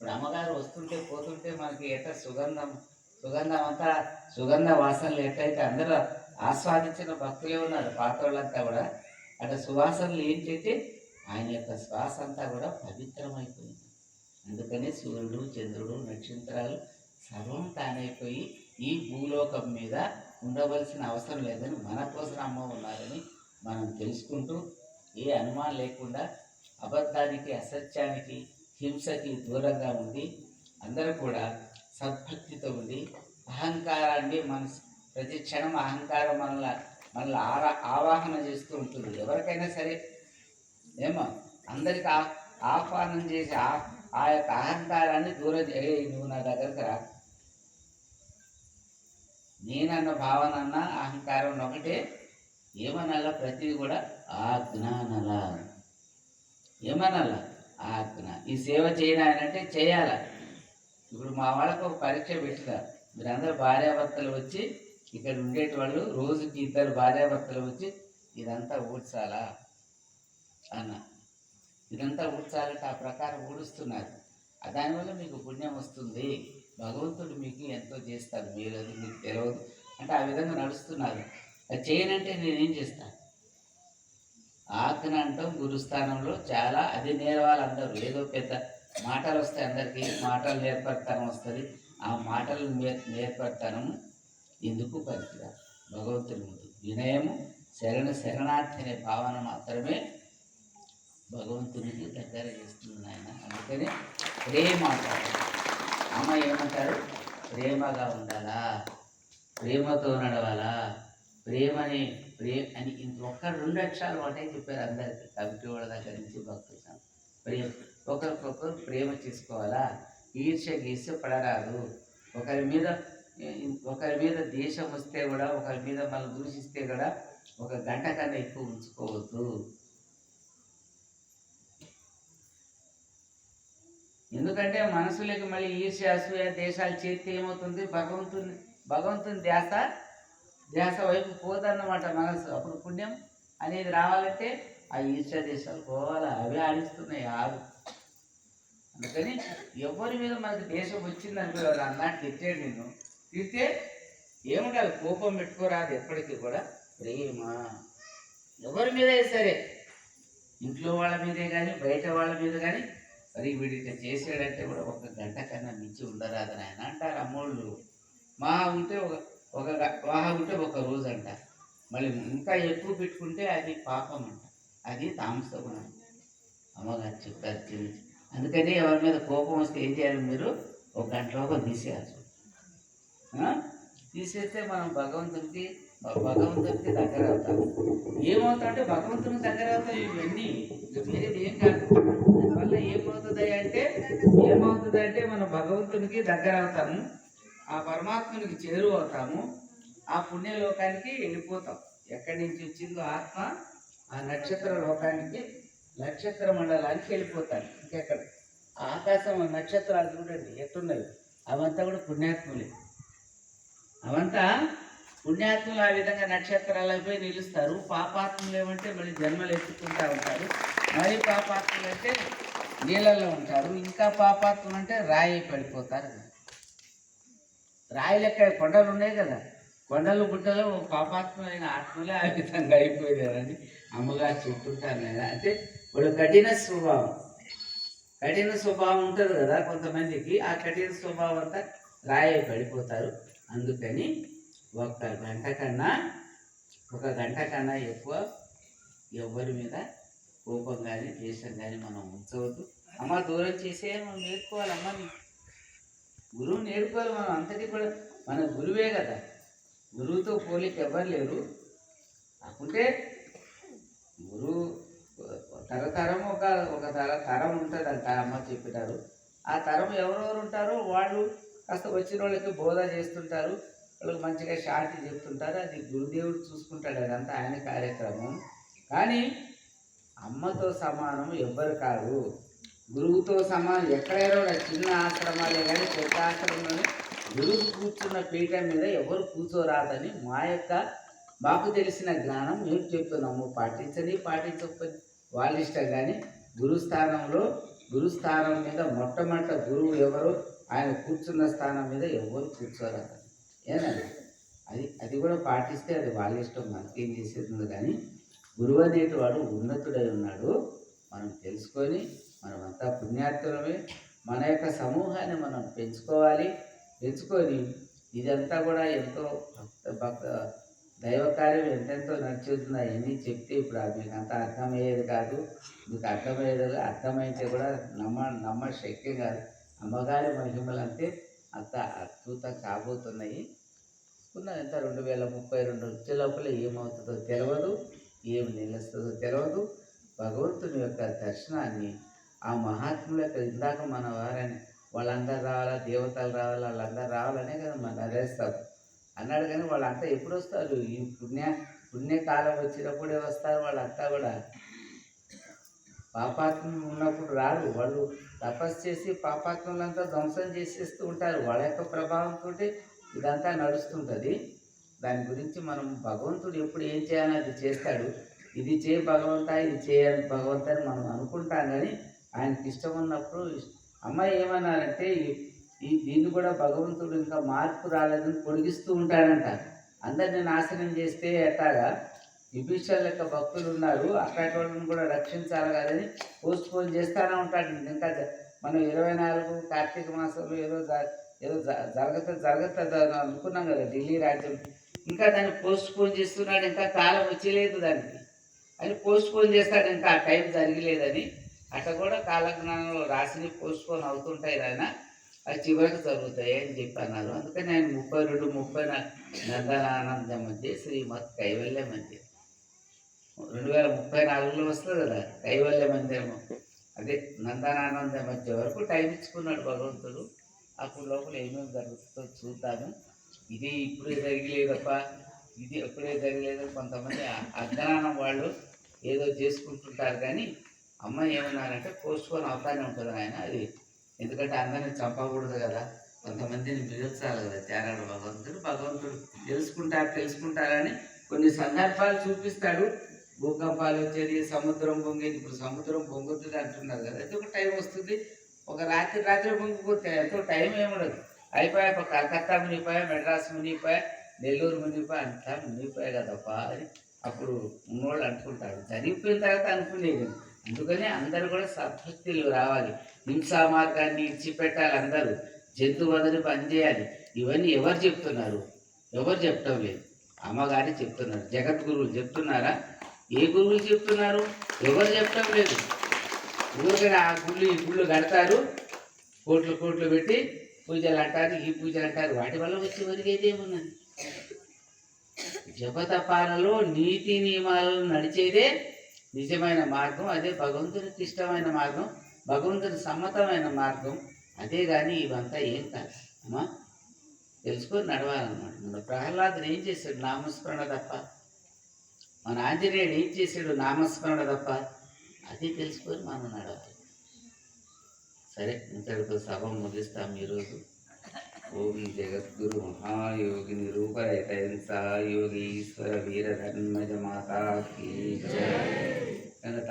ఇప్పుడు అమ్మగారు వస్తుంటే పోతుంటే మనకి ఎట్ట సుగంధం సుగంధం అంతా సుగంధ వాసనలు ఎట్లయితే అందరూ ఆస్వాదించిన భక్తులే ఉన్నారు పాత్రలంతా కూడా. అట్లా సువాసనలు ఏంటైతే ఆయన యొక్క శ్వాస అంతా కూడా పవిత్రమైపోయింది. అందుకని సూర్యుడు చంద్రుడు నక్షత్రాలు సర్వం తానైపోయి ఈ భూలోకం మీద ఉండవలసిన అవసరం లేదని మన కోసం అమ్మ ఉన్నారని మనం తెలుసుకుంటూ ఏ అనుమానం లేకుండా అబద్ధానికి అసత్యానికి హింసకి దూరంగా ఉండి అందరూ కూడా సద్భక్తితో ఉండి అహంకారాన్ని మన ప్రతి క్షణం అహంకారం మనల్ని మనల్ని ఆరా ఆవాహన చేస్తూ ఉంటుంది. ఎవరికైనా సరే ఏమో అందరికి ఆహ్వానం చేసి ఆ ఆ యొక్క అహంకారాన్ని దూరం చేయ. నువ్వు నా దగ్గరకు రా. నేనన్న భావన అన్న అహంకారం ఒకటే ఏమనాలా ప్రతిది కూడా ఆజ్ఞానల ఏమనాలా? ఆజ్ఞ ఈ సేవ చేయడానంటే చేయాల. ఇప్పుడు మా వాళ్ళకు ఒక పరీక్ష పెట్టిన. మీరందరూ భార్యాభర్తలు వచ్చి ఇక్కడ ఉండేటి వాళ్ళు రోజుకి ఇద్దరు భార్యాభర్తలు వచ్చి ఇదంతా ఊడ్చాలా అన్న. ఇదంతా ఊడ్చాలంటే ఆ ప్రకారం ఊడుస్తున్నారు. దానివల్ల మీకు పుణ్యం వస్తుంది. భగవంతుడు మీకు ఎంతో చేస్తాడు. మీరు అది మీకు తెలియదు అంటే ఆ విధంగా నడుస్తున్నారు. అది చేయనంటే నేనేం చేస్తాను ఆజ్ఞ అంటాం గురుస్థానంలో చాలా అది నేర్వాలందరూ ఏదో పెద్ద మాటలు వస్తాయి అందరికీ మాటలు నేర్పడతానం వస్తుంది. ఆ మాటలు నేర్ ఎందుకు పనికిరాదు? భగవంతుని ముందు. వినయము శరణ శరణార్థి అనే భావన మాత్రమే భగవంతునికి దగ్గర చేస్తుంది ఆయన అందుకని ప్రేమ అంటారు. అమ్మ ఏమంటారు? ప్రేమగా ఉండాలా? ప్రేమతో నడవాలా? ప్రేమని ప్రేమ అని ఒక్క రెండు అక్షరాలు ఒకటే చెప్పారు అందరికి. కమిటీ వాళ్ళ దగ్గర నుంచి భక్తులు ప్రేమ ఒకరికొకరు ప్రేమ చేసుకోవాలా? ఈర్ష్య గీర్ష్య పడరాదు. ఒకరి మీద ఒకరి మీద దేశం వస్తే కూడా ఒకరి మీద మనం దూషిస్తే కూడా ఒక గంట కన్నా ఎక్కువ ఉంచుకోవద్దు. ఎందుకంటే మనసులోకి మళ్ళీ ఈర్ష్య అసూయ దేశాలు చేస్తే ఏమవుతుంది? భగవంతుని భగవంతుని ధ్యాస ధ్యాస వైపు పోదన్నమాట మనసు. అప్పుడు పుణ్యం అనేది రావాలంటే ఆ ఈర్ష్య దేశాలు పోవాలి. అవే ఆడిస్తున్నాయి ఆరు అందుకని ఎవరి మీద మనకి దేశం వచ్చింది అనుకోవాలి అన్నట్టు తిట్టాడు నేను తిడితే ఏముండాలి కోపం పెట్టుకోరాదు ఎప్పటికీ కూడా. ప్రేమ. ఎవరి మీద సరే. ఇంట్లో వాళ్ళ మీదే కానీ బయట వాళ్ళ మీద కానీ మరి వీడికి చేసాడంటే కూడా ఒక గంట కన్నా మించి ఉండరాదని ఆయన అంటారు అమ్మోళ్ళు. మా ఉంటే ఒక ఒక గ- ఉంటే ఒక రోజు అంట మళ్ళీ ఇంకా ఎక్కువ పెట్టుకుంటే అది పాపం అంట అది తామస గుణం. అమ్మగారు చెప్తారు తెలియదు అందుకని ఎవరి మీద కోపం వస్తే ఏం చేయాలి మీరు? ఒక గంటలోగా తీసేయాల్సి తీసేస్తే మనం భగవంతునికి భగవంతునికి దగ్గర అవుతాం. ఏమవుతాదంటే భగవంతునికి దగ్గర అవుతాం ఇవన్నీ. వేరేది ఏం కాదు. దానివల్ల ఏమవుతుంది అంటే ఏమవుతుంది అంటే మనం భగవంతునికి దగ్గర అవుతాము. ఆ పరమాత్మునికి చేరువవుతాము ఆ పుణ్యలోకానికి వెళ్ళిపోతాం ఎక్కడి నుంచి వచ్చిందో ఆత్మ ఆ నక్షత్ర లోకానికి నక్షత్ర మండలానికి వెళ్ళిపోతాను ఇంకెక్కడ? ఆకాశం నక్షత్రాలు చూడండి ఎట్టున్నాయి అవంతా కూడా పుణ్యాత్ములే. అవంతా పుణ్యాత్ములు ఆ విధంగా నక్షత్రాలపై పోయి నిలుస్తారు. పాపాత్ములు ఏమంటే మళ్ళీ జన్మలు ఎత్తుకుంటూ ఉంటారు. మరి పాపాత్ములు అంటే నీళ్ళల్లో ఉంటారు. ఇంకా పాపాత్ములు అంటే రాయి పడిపోతారు. రాయి లెక్క కొండలు ఉన్నాయి కదా. కొండలు గుట్టలు పాపాత్మైన ఆత్మలే ఆ విధంగా అయిపోయారని అమ్మగారు చెప్తుంటారు నేను అంటే ఇప్పుడు కఠిన స్వభావం. కఠిన స్వభావం ఉంటుంది కదా కొంతమందికి. ఆ కఠిన స్వభావం అంతా రాయి పడిపోతారు. అందుకని ఒక గంట కన్నా ఒక గంట కన్నా ఎక్కువ ఎవరి మీద కోపం కానీ ద్వేషం కానీ మనం ఉంచవద్దు. అమ్మ దూరం చేసే మనం నేర్చుకోవాలి నీ గురువు నేర్పుకోవాలి మనం అంతటి కూడా మన గురువే కదా. గురువుతో పోలిక ఎవ్వరు లేరు. కాకుంటే గురువు తరతరం ఒక ఒక తర తరం ఉంటుంది అంట అమ్మ చెప్పినారు. ఆ తరం ఎవరెవరు ఉంటారో వాళ్ళు కాస్త వచ్చిన వాళ్ళకి బోధ చేస్తుంటారు. వాళ్ళకి మంచిగా శాంతి చెప్తుంటారు. అది గురుదేవుడు చూసుకుంటాడు అదంతా ఆయన కార్యక్రమం. కానీ అమ్మతో సమానం ఎవ్వరు కాదు. గురువుతో సమానం ఎక్కడైనా కూడా చిన్న ఆశ్రమాలే కానీ పెద్ద ఆశ్రమంలోనే గురువు కూర్చున్న పీఠం మీద ఎవరు కూర్చోరాదని మా యొక్క మాకు తెలిసిన జ్ఞానం మేము చెప్తున్నాము. పాటించని పాటించకపోతే వాళ్ళ ఇష్టం కానీ గురుస్థానంలో గురు స్థానం మీద మొట్టమొదట గురువు ఎవరు ఆయన కూర్చున్న స్థానం మీద ఎవరు కూర్చోరాదు. అతను ఏనండి అది అది కూడా పాటిస్తే అది వాళ్ళ ఇష్టం మనకేం చేసేది కానీ గురువు అనేటి వాడు ఉన్నతుడై ఉన్నాడు. మనం తెలుసుకొని మనమంతా పుణ్యార్థులమే మన యొక్క సమూహాన్ని మనం పెంచుకోవాలి. పెంచుకొని ఇదంతా కూడా ఎంతో భక్త భక్త దైవ కార్యం ఎంతెంతో నడుచుతుంది అవన్నీ చెప్తే ఇప్పుడు అది మీకు అంత అర్థమయ్యేది కాదు. మీకు అర్థమయ్యేది అర్థమైతే కూడా నమ్మ నమ్మ శక్యం కాదు. అమ్మగారి మహిమలు అంతే అంత అద్భుతం కాబోతున్నాయి. ఉన్నది ఎంత రెండు వేల ముప్పై రెండు వచ్చే లోపల ఏమవుతుందో తెలియదు ఏం నిలుస్తుందో తెలియదు భగవంతుని యొక్క దర్శనాన్ని ఆ మహాత్ముల యొక్క ఇందాక మన వారని వాళ్ళందరూ రావాలా దేవతలు రావాలా వాళ్ళందరూ రావాలనే కదా మన నరేస్తారు అన్నాడు కానీ వాళ్ళంతా ఎప్పుడు వస్తారు? ఈ పుణ్య పుణ్యకాలం వచ్చినప్పుడే వస్తారు వాళ్ళంతా కూడా. పాపాత్మ ఉన్నప్పుడు రారు. వాళ్ళు తపస్సు చేసి పాపాత్ములంతా ధ్వంసం చేసేస్తూ ఉంటారు. వాళ్ళ యొక్క ప్రభావంతో ఇదంతా నడుస్తుంటుంది. దాని గురించి మనం భగవంతుడు ఎప్పుడు ఏం చేయాలని అది చేస్తాడు. ఇది చేయ భగవంతా ఇది చేయాలి భగవంత అని మనం అనుకుంటాం కానీ ఆయనకి ఇష్టం ఉన్నప్పుడు అమ్మాయి ఏమన్నారంటే ఈ- దీన్ని కూడా భగవంతుడు ఇంకా మార్పు రాలేదని పొడిగిస్తూ ఉంటాడంట. అందరిని నాశనం చేస్తే ఎట్టాగా విభీషణ యొక్క భక్తులు ఉన్నారు. అట్లాంటి వాళ్ళని కూడా రక్షించాలి కదని పోస్ట్ పోన్ చేస్తూనే ఉంటాడు. ఇంకా మనం ఇరవై నాలుగు కార్తీక మాసంలో ఏదో ఏదో జరగత జరగత అనుకున్నాం కదా ఢిల్లీ రాజ్యం. ఇంకా దాన్ని పోస్ట్ పోన్ చేస్తున్నాడు. ఇంకా కాలం వచ్చేలేదు దానికి. అని పోస్ట్ పోన్ చేస్తాడు. ఇంకా ఆ టైం జరగలేదని అట్లా కూడా కాలజ్ఞానంలో రాసిని పోస్ట్పోన్ అవుతుంటాయి ఆయన అది చివరికి జరుగుతాయి అని చెప్పన్నారు అందుకని ఆయన ముప్పై రెండు ముప్పై నందనానంద మధ్య శ్రీమత్ కైవల్య మందిరం రెండు వేల ముప్పై నాలుగులో వస్తుంది కదా కైవల్య మందిరము అదే నందనానంద మధ్య వరకు టైం ఇచ్చుకున్నాడు భగవంతుడు. అప్పుడు లోపల ఏమేమి జరుగుతుందో చూద్దాము. ఇది ఇప్పుడే జరిగలేదప్ప. ఇది ఎప్పుడే జరగలేదు కొంతమంది అజ్ఞానం వాళ్ళు ఏదో చేసుకుంటుంటారు కానీ అమ్మ ఏమన్నారంటే పోస్ట్ పోన్ అవుతానే ఉంటుంది ఆయన అది. ఎందుకంటే అందరిని చంపకూడదు కదా. కొంతమందిని మిగల్చాలి కదా తేరాడు భగవంతుడు. భగవంతుడు తెలుసుకుంటారు తెలుసుకుంటారని కొన్ని సందర్భాలు చూపిస్తాడు. భూకంపాలు వచ్చేది సముద్రం పొంగేది. ఇప్పుడు సముద్రం పొంగుతుంది అంటున్నారు కదా. అది ఒక టైం వస్తుంది. ఒక రాత్రి రాత్రి పొంగిపోతే ఎంతో టైం ఏముండదు అయిపోయా ఒక కలకత్తా మునిగిపోయా మెడ్రాస్ మునిగిపోయా నెల్లూరు మునిగిపోయా అంతా మునిగిపోయా కదా అని అప్పుడు ఉన్నోళ్ళు అనుకుంటారు జరిగిపోయిన తర్వాత అనుకునేది. అందుకని అందరూ కూడా సద్భక్తులు రావాలి. హింసా మార్గాన్ని ఇచ్చిపెట్టాలి అందరూ. జంతు వదిలి పనిచేయాలి. ఇవన్నీ ఎవరు చెప్తున్నారు? ఎవరు చెప్పడం లేదు. అమ్మగారి చెప్తున్నారు. జగద్గురువులు చెప్తున్నారా? ఏ గురువులు చెప్తున్నారు? ఎవరు చెప్పడం లేదు. ఊరికనే ఆ గుళ్ళు ఈ గుళ్ళు కడతారు. కోట్లు కోట్లు పెట్టి పూజలు అంటారు ఈ పూజలు అంటారు. వాటి వల్ల వచ్చి ఒరిగేది ఏమున్నది జపతపాలలో నీతి నియమాలను నడిచేదే నిజమైన మార్గం అదే భగవంతునికి ఇష్టమైన మార్గం భగవంతుని సమ్మతమైన మార్గం. అదే కానీ ఇవంతా ఏం కాదు. అమ్మా తెలుసుకొని నడవాలన్నమాట. మన ప్రహ్లాదుడు ఏం చేశాడు? నామస్మరణ తప్ప. మన ఆంజనేయుడు ఏం చేశాడు? నామస్మరణ తప్ప. అది తెలుసుకొని మనం నడవాలి. సరే ఇంతటితో సభ ముగిస్తాం ఈరోజు. ओम जगद्गुरु महायोगी निरूपय तैंसा योगीश्वर वीर की जय।